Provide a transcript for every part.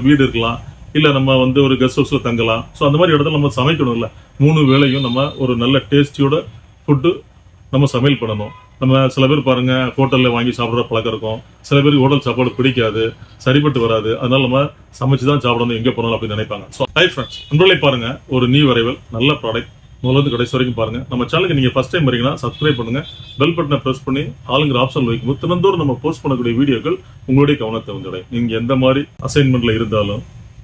வீடு இருக்கலாம் இல்ல நம்ம வந்து ஒரு கெஸ்ட் ஹவுஸ்ல தங்கலாம். ஸோ அந்த மாதிரி இடத்துல நம்ம சமைக்கணும்ல. மூணு வேளையும் நம்ம ஒரு நல்ல டேஸ்டியோட ஃபுட்டு நம்ம சமையல் பண்ணணும். நம்ம சில பேர் பாருங்க ஹோட்டல்ல வாங்கி சாப்பிடுற பழக்கம் இருக்கும். சில பேருக்கு ஹோட்டல் சாப்பாடு பிடிக்காது சரிப்பட்டு வராது. அதனால நம்ம சமைச்சு தான் சாப்பிடணும் எங்க போனாலும் அப்படின்னு நினைப்பாங்க. ஸோ ஹை ஃப்ரெண்ட்ஸ் உங்களை பாருங்க ஒரு நியூ வரைவல் நல்ல ப்ராடக்ட் முதல்ல கடைசி வரைக்கும் பாருங்க. நம்ம சேனலுக்கு நீங்க ஃபர்ஸ்ட் டைம் வரீங்கன்னா சப்ஸ்கிரைப் பண்ணுங்க. பெல் பட்டனை பிரஸ் பண்ணி ஆளுங்கிற ஆப்ஷன் வைக்கும்போது தினந்தோறும் நம்ம போஸ்ட் பண்ணக்கூடிய வீடியோக்கள் உங்களுடைய கவனத்தை வந்துடும். நீங்க எந்த மாதிரி அசைன்மெண்ட்ல இருந்தாலும்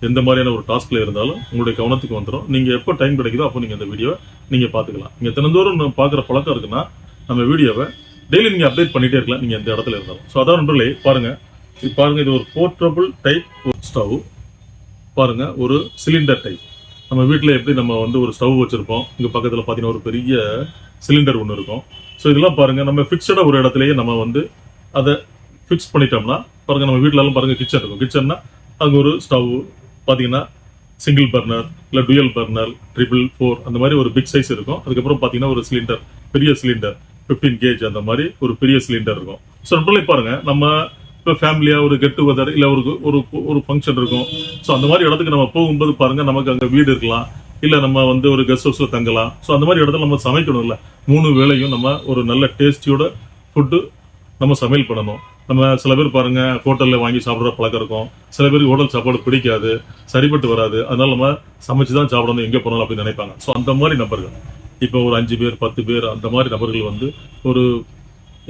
எந்த மாதிரியான ஒரு டாஸ்க்ல இருந்தாலும் உங்களுடைய கவனத்துக்கு வந்துடும் நீங்க எப்போ டைம் கிடைக்குதோ அப்போ நீங்க இந்த வீடியோவை நீங்க பாத்துக்கலாம் நீங்க தினந்தோறும் நம்ம பாக்குற பழக்கம் இருக்குன்னா நம்ம வீடியோவை டெய்லி நீங்க அப்டேட் பண்ணிட்டே இருக்கலாம். நீங்க எந்த இடத்துல இருந்தாலும். ஸோ அதான் நண்பர்களே பாருங்க. இது பாருங்க இது ஒரு போர்ட்டபிள் டைப் ஸ்டவ் பாருங்க ஒரு சிலிண்டர் டைப் நம்ம வீட்டில் எப்படி நம்ம வந்து ஒரு ஸ்டவ் வச்சுருப்போம். இங்கே பக்கத்தில் பார்த்தீங்கன்னா ஒரு பெரிய சிலிண்டர் ஒன்று இருக்கும். ஸோ இதெல்லாம் பாருங்க நம்ம ஃபிக்ஸடாக ஒரு இடத்துலையே நம்ம வந்து அதை ஃபிக்ஸ் பண்ணிட்டோம்னா பாருங்கள் நம்ம வீட்டிலலாம் பாருங்கள் கிச்சன் இருக்கும். கிச்சன்னா அங்கே ஒரு ஸ்டவ் பார்த்தீங்கன்னா சிங்கிள் பர்னர் இல்லை டுயல் பர்னர் ட்ரிபிள் ஃபோர் அந்த மாதிரி ஒரு பிக் சைஸ் இருக்கும். அதுக்கப்புறம் பார்த்தீங்கன்னா ஒரு சிலிண்டர் பெரிய சிலிண்டர் 15 கேஜ் அந்த மாதிரி ஒரு பெரிய சிலிண்டர் இருக்கும். ஸோ நம்மளே பாருங்கள் நம்ம இப்போ ஃபேமிலியாக ஒரு கெட் டுகெதர் இல்லை ஒரு ஒரு ஒரு ஃபங்க்ஷன் இருக்கும். ஸோ அந்த மாதிரி இடத்துக்கு நம்ம போகும்போது பாருங்க நமக்கு அங்கே வீடு இருக்கலாம். இல்லை நம்ம வந்து ஒரு கெஸ்ட் ஹவுஸில் தங்கலாம். ஸோ அந்த மாதிரி இடத்துல நம்ம சமைக்கணும்ல மூணு வேளையும் நம்ம ஒரு நல்ல டேஸ்டியோட ஃபுட்டு நம்ம சமையல் பண்ணணும். நம்ம சில பேர் பாருங்க ஹோட்டல்ல வாங்கி சாப்பிட்ற பழக்கம் இருக்கும். சில பேருக்கு ஹோட்டல் சாப்பாடு பிடிக்காது சரிப்பட்டு வராது. அதனால நம்ம சமைச்சு தான் சாப்பிடணும் எங்கே போனாலும் அப்படின்னு நினைப்பாங்க. ஸோ அந்த மாதிரி நபர்கள். இப்போ ஒரு அஞ்சு பேர் பத்து பேர் அந்த மாதிரி நபர்கள் வந்து ஒரு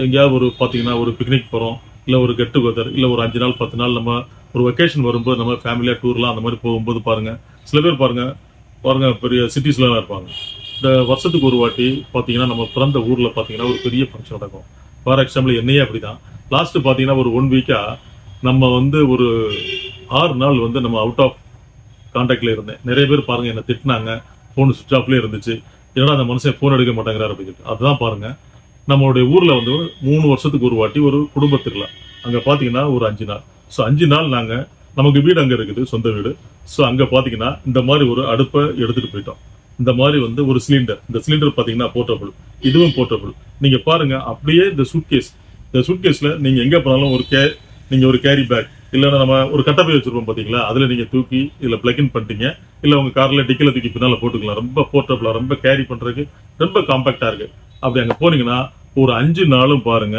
எங்கேயாவது ஒரு பார்த்தீங்கன்னா ஒரு பிக்னிக் போகிறோம் இல்லை ஒரு கெட் டுகெதர் இல்லை ஒரு அஞ்சு நாள் பத்து நாள் நம்ம ஒரு வெக்கேஷன் வரும்போது நம்ம ஃபேமிலியாக டூர்லாம் அந்த மாதிரி போகும்போது பாருங்கள் சில பேர் பாருங்கள் பாருங்கள் பெரிய சிட்டிஸ்லாம் இருப்பாங்க. இந்த வருஷத்துக்கு ஒரு வாட்டி பார்த்தீங்கன்னா நம்ம பிறந்த ஊரில் பார்த்தீங்கன்னா ஒரு பெரிய ஃபங்க்ஷன் நடக்கும். ஃபார் எக்ஸாம்பிள் என்னையே அப்படிதான். லாஸ்ட்டு பார்த்தீங்கன்னா ஒரு ஒன் வீக்காக நம்ம வந்து ஒரு ஆறு நாள் வந்து நம்ம அவுட் ஆஃப் கான்டாக்டில் இருந்தேன். நிறைய பேர் பாருங்கள் என்னை திட்டினாங்க. ஃபோன் சுவிச் ஆஃப்லேயே இருந்துச்சு. என்னடா அந்த மனுஷன் ஃபோன் எடுக்க மாட்டேங்கிறார் அப்படின்னு அதுதான் பாருங்கள் நம்மளுடைய ஊரில் வந்து மூணு வருஷத்துக்கு ஒரு வாட்டி ஒரு குடும்பத்துக்குல அங்கே பார்த்தீங்கன்னா ஒரு அஞ்சு நாள். ஸோ அஞ்சு நாள் நாங்கள் நமக்கு வீடு அங்கே இருக்குது சொந்த வீடு. ஸோ அங்கே பார்த்தீங்கன்னா இந்த மாதிரி ஒரு அடுப்பை எடுத்துகிட்டு போயிட்டோம். இந்த மாதிரி வந்து ஒரு சிலிண்டர் இந்த சிலிண்டர் பார்த்தீங்கன்னா போர்ட்டபுள் இதுவும் போர்ட்டபுள் நீங்கள் பாருங்கள் அப்படியே இந்த சூட்கேஸ் இந்த சூட்கேஸில் நீங்கள் எங்கே போனாலும் ஒரு கே நீங்கள் ஒரு கேரி பேக் இல்லைன்னா நம்ம ஒரு கட்டப்பை வச்சுருப்போம் பார்த்தீங்களா அதில் நீங்கள் தூக்கி இல்லை பிளக்இன் பண்ணிட்டீங்க. இல்லை உங்கள் காரில் டிக்கில் தூக்கி பின்னால் போட்டுக்கலாம். ரொம்ப போர்ட்டபுளாக ரொம்ப கேரி பண்ணுறதுக்கு ரொம்ப காம்பேக்டாக இருக்குது அப்படி அங்கே போனீங்கன்னா ஒரு அஞ்சு நாளும் பாருங்க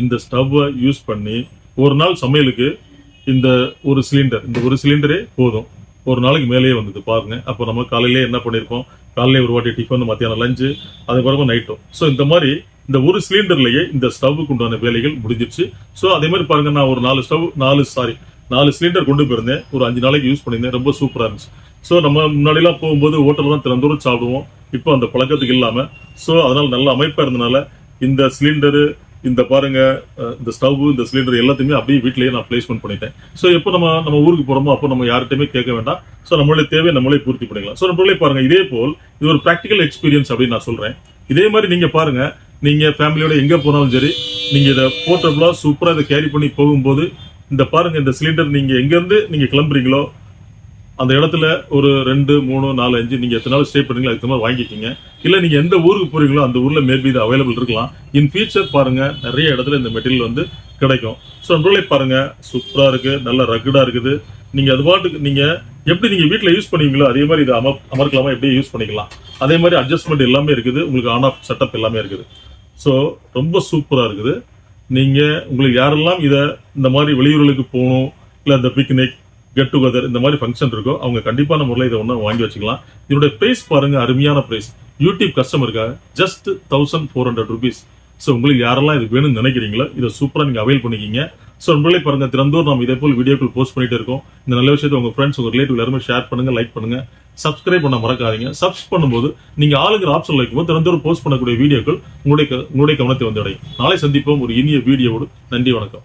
இந்த ஸ்டவ்வை யூஸ் பண்ணி ஒரு நாள் சமையலுக்கு இந்த ஒரு சிலிண்டர் இந்த ஒரு சிலிண்டரே போதும். ஒரு நாளைக்கு மேலேயே வந்தது பாருங்க. அப்போ நம்ம காலையிலே என்ன பண்ணியிருக்கோம் காலையிலே ஒரு வாட்டி டிஃபன் மத்தியானம் லஞ்சு அதுக்கப்புறம் நைட்டும் ஸோ இந்த மாதிரி இந்த ஒரு சிலிண்டர்லயே இந்த ஸ்டவ்வுக்கு உண்டான வேலைகள் முடிஞ்சிருச்சு. ஸோ அதே மாதிரி பாருங்க நான் ஒரு நாலு ஸ்டவ் நாலு சாரி நாலு சிலிண்டர் கொண்டு போயிருந்தேன். ஒரு அஞ்சு நாளைக்கு யூஸ் பண்ணியிருந்தேன். ரொம்ப சூப்பரா இருந்துச்சு. ஸோ நம்ம முன்னாடிலாம் போகும்போது ஹோட்டல் தான் தினந்தோறும் சாப்பிடுவோம். இப்போ அந்த பழக்கத்துக்கு இல்லாமல் ஸோ அதனால நல்ல அமைப்பாக இருந்தனால இந்த சிலிண்டரு இந்த பாருங்க இந்த ஸ்டவ் இந்த சிலிண்டர் எல்லாத்தையுமே அப்படியே வீட்லயே நான் பிளேஸ்மெண்ட் பண்ணிட்டேன். ஸோ எப்போ நம்ம நம்ம ஊருக்கு போறோமோ அப்போ நம்ம யார்கிட்டயுமே கேட்க வேண்டாம். ஸோ நம்மளுடைய தேவை நம்மளே பூர்த்தி பண்ணிக்கலாம். ஸோ நம்மளே பாருங்க இதே போல் இது ஒரு ப்ராக்டிக்கல் எக்ஸ்பீரியன்ஸ் அப்படின்னு நான் சொல்றேன். இதே மாதிரி நீங்க பாருங்க நீங்க ஃபேமிலியோட எங்க போனாலும் சரி நீங்க இதை போர்ட்டபிளா சூப்பரா இதை கேரி பண்ணி போகும்போது இந்த பாருங்க இந்த சிலிண்டர் நீங்க எங்க இருந்து நீங்க கிளம்புறீங்களோ அந்த இடத்துல ஒரு ரெண்டு மூணு நாலு அஞ்சு நீங்கள் எத்தனை நாள் ஸ்டே பண்ணுறீங்களோ அதுக்கு மாதிரி வாங்கிக்கிங்க இல்லை நீங்கள் எந்த ஊருக்கு போகிறீங்களோ அந்த ஊரில் மேபி இது அவைலபிள் இருக்கலாம். இன் ஃபியூச்சர் பாருங்கள் நிறைய இடத்துல இந்த மெட்டீரியல் வந்து கிடைக்கும். ஸோ நண்பர்களே பாருங்கள் சூப்பராக இருக்குது நல்ல ரக்குடாக இருக்குது. நீங்கள் அது பாட்டுக்கு நீங்கள் எப்படி நீங்கள் வீட்டில் யூஸ் பண்ணுவீங்களோ அதே மாதிரி இது அம அமர்க்கலாமா எப்படி யூஸ் பண்ணிக்கலாம். அதே மாதிரி அட்ஜஸ்ட்மெண்ட் எல்லாமே இருக்குது உங்களுக்கு ஆன் ஆஃப் செட்டப் எல்லாமே இருக்குது. ஸோ ரொம்ப சூப்பராக இருக்குது. நீங்கள் உங்களுக்கு யாரெல்லாம் இதை இந்த மாதிரி வெளியூர்களுக்கு போகணும் இல்லை இந்த பிக்னிக் கெட் டுகெதர் இந்த மாதிரி ஃபங்க்ஷன் இருக்கோ அவங்க கண்டிப்பான முறையில் இதை ஒன்று வாங்கி வச்சுக்கலாம். இதனுடைய ப்ரைஸ் பாருங்க அருமையான price YouTube கஸ்டமருக்காக just thousand four hundred rupees so உங்களுக்கு யாரெல்லாம் இது வேணும்னு நினைக்கிறீங்களோ இதை சூப்பராக நீங்கள் அவைல் பண்ணிக்கிங்க. ஸோ நம்மளே பாருங்க திறந்தோர் நம்ம இதே போல் வீடியோக்கள் போஸ்ட் பண்ணிட்டு இருக்கோம். இந்த நல்ல விஷயத்தை உங்கள் ஃப்ரெண்ட்ஸ் உங்கள் ரிலேட்டிவ் எல்லாருமே ஷேர் பண்ணுங்க லைக் பண்ணுங்க. சப்ஸ்கிரைப் பண்ண மறக்காதீங்க. சப்ஸ் பண்ணும்போது நீங்கள் ஆளுங்கிற ஆப்ஷன் வைக்கும்போது திறந்தோர் போஸ்ட் பண்ணக்கூடிய வீடியோக்கள் உங்களுடைய க- உங்களுடைய கவனத்தை வந்து அடையும் நாளை சந்திப்போம் ஒரு இனிய வீடியோவோடு நன்றி வணக்கம்.